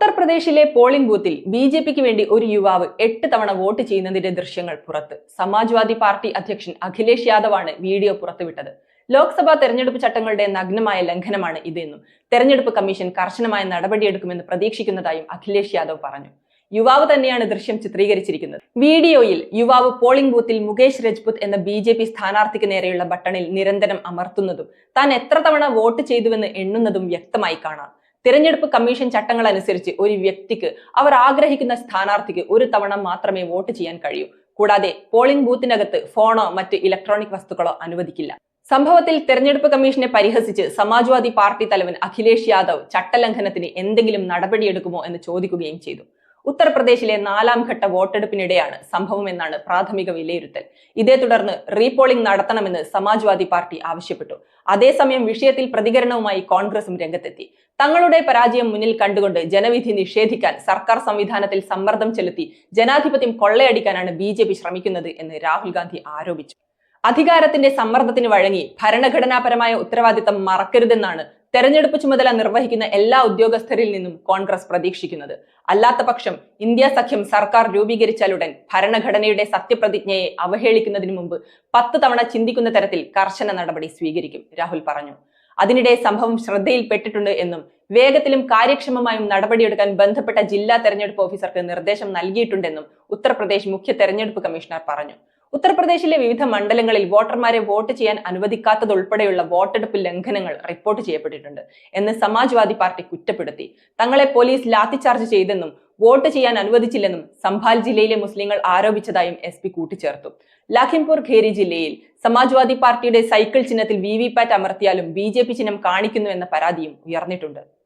ഉത്തർപ്രദേശിലെ പോളിംഗ് ബൂത്തിൽ B J പിക്ക് വേണ്ടി ഒരു യുവാവ് എട്ട് തവണ വോട്ട് ചെയ്യുന്നതിന്റെ ദൃശ്യങ്ങൾ പുറത്ത്. സമാജ്വാദി പാർട്ടി അധ്യക്ഷൻ അഖിലേഷ് യാദവാണ് വീഡിയോ പുറത്തുവിട്ടത്. ലോക്സഭാ തെരഞ്ഞെടുപ്പ് ചട്ടങ്ങളുടെ നഗ്നമായ ലംഘനമാണ് ഇതെന്നും തെരഞ്ഞെടുപ്പ് കമ്മീഷൻ കർശനമായ നടപടിയെടുക്കുമെന്ന് പ്രതീക്ഷിക്കുന്നതായും അഖിലേഷ് യാദവ് പറഞ്ഞു. യുവാവ് തന്നെയാണ് ദൃശ്യം ചിത്രീകരിച്ചിരിക്കുന്നത്. വീഡിയോയിൽ യുവാവ് പോളിംഗ് ബൂത്തിൽ മുകേഷ് രജ്പുത് എന്ന ബി ജെ പി സ്ഥാനാർത്ഥിക്ക് നേരെയുള്ള ബട്ടണിൽ നിരന്തരം അമർത്തുന്നതും താൻ എത്ര തവണ വോട്ട് ചെയ്തുവെന്ന് എണ്ണുന്നതും വ്യക്തമായി കാണാം. തിരഞ്ഞെടുപ്പ് കമ്മീഷൻ ചട്ടങ്ങൾ അനുസരിച്ച് ഒരു വ്യക്തിക്ക് അവർ ആഗ്രഹിക്കുന്ന സ്ഥാനാർത്ഥിക്ക് ഒരു തവണ മാത്രമേ വോട്ട് ചെയ്യാൻ കഴിയൂ. കൂടാതെ പോളിംഗ് ബൂത്തിനകത്ത് ഫോണോ മറ്റ് ഇലക്ട്രോണിക് വസ്തുക്കളോ അനുവദിക്കില്ല. സംഭവത്തിൽ തെരഞ്ഞെടുപ്പ് കമ്മീഷനെ പരിഹസിച്ച് സമാജ്വാദി പാർട്ടി തലവൻ അഖിലേഷ് യാദവ് ചട്ടലംഘനത്തിന് എന്തെങ്കിലും നടപടിയെടുക്കുമോ എന്ന് ചോദിക്കുകയും ചെയ്തു. ഉത്തർപ്രദേശിലെ നാലാം ഘട്ട വോട്ടെടുപ്പിനിടെയാണ് സംഭവമെന്നാണ് പ്രാഥമിക വിലയിരുത്തൽ. ഇതേ തുടർന്ന് റീപോളിംഗ് നടത്തണമെന്ന് സമാജ്വാദി പാർട്ടി ആവശ്യപ്പെട്ടു. അതേസമയം വിഷയത്തിൽ പ്രതികരണവുമായി കോൺഗ്രസും രംഗത്തെത്തി. തങ്ങളുടെ പരാജയം മുന്നിൽ കണ്ടുകൊണ്ട് ജനവിധി നിഷേധിക്കാൻ സർക്കാർ സംവിധാനത്തിൽ സമ്മർദ്ദം ചെലുത്തി ജനാധിപത്യം കൊള്ളയടിക്കാനാണ് ബി ശ്രമിക്കുന്നത് എന്ന് രാഹുൽ ഗാന്ധി ആരോപിച്ചു. അധികാരത്തിന്റെ സമ്മർദ്ദത്തിന് വഴങ്ങി ഭരണഘടനാപരമായ ഉത്തരവാദിത്തം മറക്കരുതെന്നാണ് തെരഞ്ഞെടുപ്പ് ചുമതല നിർവഹിക്കുന്ന എല്ലാ ഉദ്യോഗസ്ഥരിൽ നിന്നും കോൺഗ്രസ് പ്രതീക്ഷിക്കുന്നത്. അല്ലാത്ത പക്ഷം ഇന്ത്യ സഖ്യം സർക്കാർ രൂപീകരിച്ചാലുടൻ ഭരണഘടനയുടെ സത്യപ്രതിജ്ഞയെ അവഹേളിക്കുന്നതിന് മുമ്പ് പത്ത് തവണ ചിന്തിക്കുന്ന തരത്തിൽ കർശന നടപടി സ്വീകരിക്കും രാഹുൽ പറഞ്ഞു. അതിനിടെ സംഭവം ശ്രദ്ധയിൽപ്പെട്ടിട്ടുണ്ട് എന്നും വേഗത്തിലും കാര്യക്ഷമമായും നടപടിയെടുക്കാൻ ബന്ധപ്പെട്ട ജില്ലാ തെരഞ്ഞെടുപ്പ് ഓഫീസർക്ക് നിർദ്ദേശം നൽകിയിട്ടുണ്ടെന്നും ഉത്തർപ്രദേശ് മുഖ്യ തെരഞ്ഞെടുപ്പ് കമ്മീഷണർ പറഞ്ഞു. ഉത്തർപ്രദേശിലെ വിവിധ മണ്ഡലങ്ങളിൽ വോട്ടർമാരെ വോട്ട് ചെയ്യാൻ അനുവദിക്കാത്തതുൾപ്പെടെയുള്ള വോട്ടെടുപ്പ് ലംഘനങ്ങൾ റിപ്പോർട്ട് ചെയ്യപ്പെട്ടിട്ടുണ്ട് എന്ന് സമാജ്വാദി പാർട്ടി കുറ്റപ്പെടുത്തി. തങ്ങളെ പോലീസ് ലാത്തിചാർജ് ചെയ്തെന്നും വോട്ട് ചെയ്യാൻ അനുവദിച്ചില്ലെന്നും സംഭാൽ ജില്ലയിലെ മുസ്ലിങ്ങൾ ആരോപിച്ചതായും എസ് പി കൂട്ടിച്ചേർത്തു. ലഖിംപൂർ ഖേരി ജില്ലയിൽ സമാജ്വാദി പാർട്ടിയുടെ സൈക്കിൾ ചിഹ്നത്തിൽ വി വി പാറ്റ് അമർത്തിയാലും ബി ചിഹ്നം കാണിക്കുന്നു എന്ന പരാതിയും ഉയർന്നിട്ടുണ്ട്.